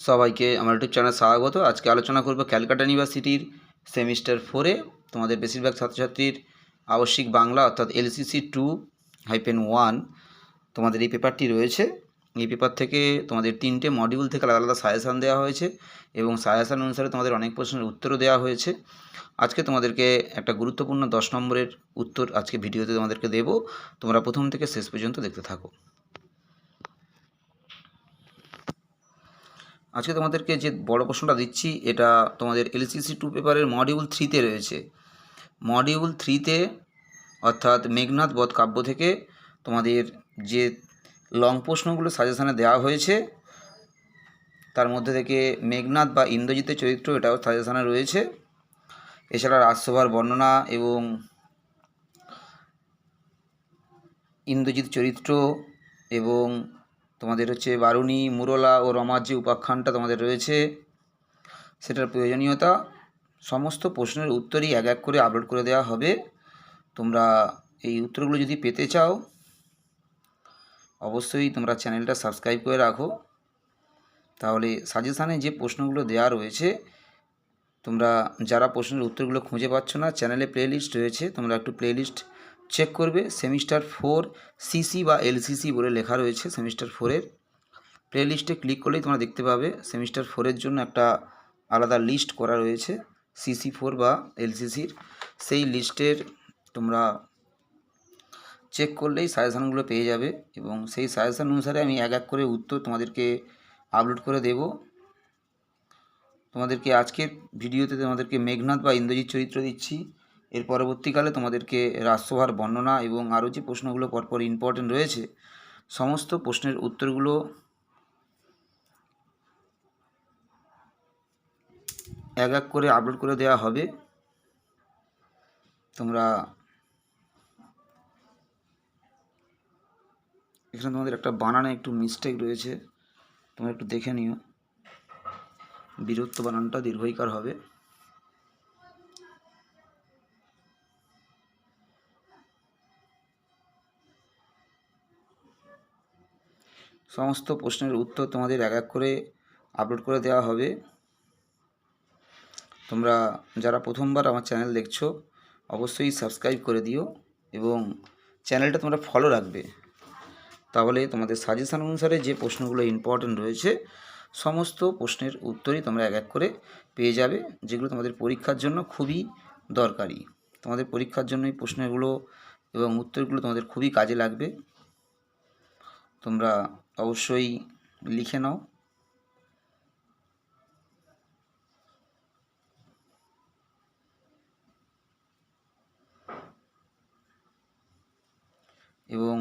সবাইকে আমার YouTube channel স্বাগত। আজকে আলোচনা করব ক্যালকাটা ইউনিভার্সিটির সেমিস্টার ফোরে তোমাদের বেশিরভাগ ছাত্রছাত্রীর আবশ্যিক বাংলা অর্থাৎ এলসিসি টু হাইপেন ওয়ান তোমাদের এই পেপারটি রয়েছে। এই পেপার থেকে তোমাদের তিনটে মডিউল থেকে আলাদা আলাদা সাজেশান দেওয়া হয়েছে এবং সাজেশান অনুসারে তোমাদের অনেক প্রশ্নের উত্তরও দেওয়া হয়েছে। আজকে তোমাদেরকে একটা গুরুত্বপূর্ণ দশ নম্বরের উত্তর আজকে ভিডিওতে তোমাদেরকে দেবো। তোমরা প্রথম থেকে শেষ পর্যন্ত দেখতে থাকো। আজকে তোমাদেরকে যে বড় প্রশ্নটা দিচ্ছি, এটা তোমাদের এলসিসি টু পেপারের মডিউল থ্রিতে রয়েছে। মডিউল থ্রিতে অর্থাৎ মেঘনাথ বধ কাব্য থেকে তোমাদের যে লং প্রশ্নগুলো সাজেশানে দেওয়া হয়েছে, তার মধ্যে থেকে মেঘনাথ বা ইন্দ্রজিতের চরিত্র এটাও সাজেশানে রয়েছে। এছাড়া রাজসভার বর্ণনা এবং ইন্দ্রজিৎ চরিত্র এবং তোমাদের হচ্ছে বারুণী, মুরলা ও রমার যে উপাখ্যানটা তোমাদের রয়েছে, সেটার প্রয়োজনীয়তা, সমস্ত প্রশ্নের উত্তরই এক এক করে আপলোড করে দেওয়া হবে। তোমরা এই উত্তরগুলো যদি পেতে চাও, অবশ্যই তোমরা চ্যানেলটা সাবস্ক্রাইব করে রাখো। তাহলে সাজেশানে যে প্রশ্নগুলো দেওয়া রয়েছে, তোমরা যারা প্রশ্নের উত্তরগুলো খুঁজে পাচ্ছ না, চ্যানেলে প্লেলিস্ট রয়েছে, তোমরা একটু প্লেলিস্ট চেক করবে সেমিস্টার ফোর সিসি বা এলসিসি বলে লেখা রয়েছে সেমিস্টার ফোরের প্লেলিস্টে ক্লিক করলেই তোমরা দেখতে পাবে সেমিস্টার ফোরের জন্য একটা আলাদা লিস্ট করা রয়েছে সিসি ফোর বা এলসিসির সেই লিস্টের তোমরা চেক করলেই সাজেশানগুলো পেয়ে যাবে এবং সেই সাজেশান অনুসারে আমি এক এক করে উত্তর তোমাদেরকে আপলোড করে দেব। তোমাদেরকে আজকের ভিডিওতে তোমাদেরকে মেঘনাথ বা ইন্দ্রজিৎ চরিত্র দিচ্ছি। এর পরবর্তীকালে তোমাদেরকে রাজসভার বর্ণনা এবং আরও যে প্রশ্নগুলো পরপর ইম্পর্টেন্ট রয়েছে, সমস্ত প্রশ্নের উত্তরগুলো এক এক করে আপলোড করে দেওয়া হবে। তোমরা এখানে তোমাদের একটা বানানে একটু মিস্টেক রয়েছে, তোমরা একটু দেখে নিও। বীরত্ব বানানটা দীর্ঘইকার হবে। সমস্ত প্রশ্নের উত্তর তোমাদের এক এক করে আপলোড করে দেওয়া হবে। তোমরা যারা প্রথমবার আমার চ্যানেল দেখছ, অবশ্যই সাবস্ক্রাইব করে দিও এবং চ্যানেলটা তোমরা ফলো রাখবে। তাহলে তোমাদের সাজেশান অনুসারে যে প্রশ্নগুলো ইম্পর্টেন্ট রয়েছে, সমস্ত প্রশ্নের উত্তরই তোমরা এক এক করে পেয়ে যাবে, যেগুলো তোমাদের পরীক্ষার জন্য খুবই দরকারি। তোমাদের পরীক্ষার জন্য এই প্রশ্নগুলো এবং উত্তরগুলো তোমাদের খুবই কাজে লাগবে। তোমরা অবশ্যই লিখে নাও। এবং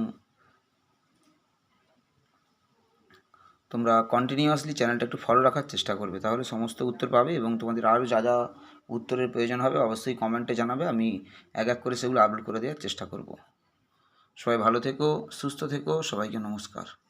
তোমরা কন্টিনিউয়াসলি চ্যানেলটা একটু ফলো রাখার চেষ্টা করবে, তাহলে সমস্ত উত্তর পাবে এবং তোমাদের আরও যা যা উত্তরের প্রয়োজন হবে অবশ্যই কমেন্টে জানাবে, আমি এক এক করে সেগুলো আপলোড করে দেওয়ার চেষ্টা করব। সবাই ভালো থেকো, সুস্থ থেকো, সবাইকে নমস্কার।